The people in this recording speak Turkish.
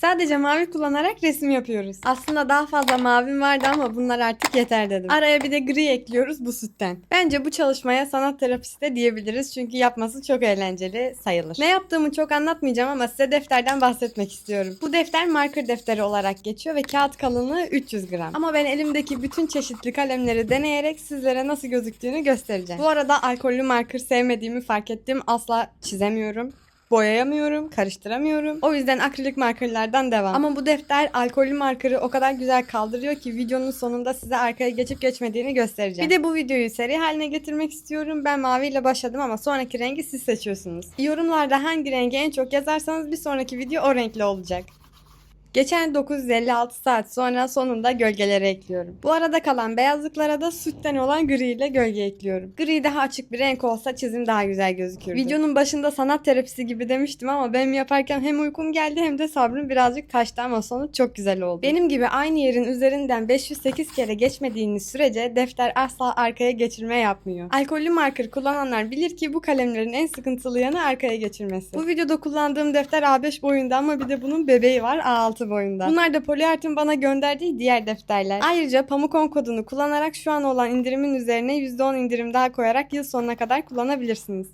Sadece mavi kullanarak resim yapıyoruz. Aslında daha fazla mavim vardı ama bunlar artık yeter dedim. Araya bir de gri ekliyoruz bu sütten. Bence bu çalışmaya sanat terapisi de diyebiliriz çünkü yapması çok eğlenceli sayılır. Ne yaptığımı çok anlatmayacağım ama size defterden bahsetmek istiyorum. Bu defter marker defteri olarak geçiyor ve kağıt kalınlığı 300 gram. Ama ben elimdeki bütün çeşitli kalemleri deneyerek sizlere nasıl gözüktüğünü göstereceğim. Bu arada alkollü marker sevmediğimi fark ettim. Asla çizemiyorum boyayamıyorum, karıştıramıyorum. O yüzden akrilik markerlardan devam. Ama bu defter alkollü markeri o kadar güzel kaldırıyor ki videonun sonunda size arkaya geçip geçmediğini göstereceğim. Bir de bu videoyu seri haline getirmek istiyorum. Ben maviyle başladım ama sonraki rengi siz seçiyorsunuz. Yorumlarda hangi rengi en çok yazarsanız bir sonraki video o renkli olacak. Geçen 956 saat sonra sonunda gölgeleri ekliyorum. Bu arada kalan beyazlıklara da sütten olan gri ile gölge ekliyorum. Gri daha açık bir renk olsa çizim daha güzel gözükürdü. Videonun başında sanat terapisi gibi demiştim ama benim yaparken hem uykum geldi hem de sabrım birazcık taştı ama sonuç çok güzel oldu. Benim gibi aynı yerin üzerinden 508 kere geçmediğiniz sürece defter asla arkaya geçirme yapmıyor. Alkollü marker kullananlar bilir ki bu kalemlerin en sıkıntılı yanı arkaya geçirmesi. Bu videoda kullandığım defter A5 boyunda ama bir de bunun bebeği var A6 boyunda. Bunlar da Polyart'ın bana gönderdiği diğer defterler. Ayrıca Pamukon kodunu kullanarak şu an olan indirimin üzerine %10 indirim daha koyarak yıl sonuna kadar kullanabilirsiniz.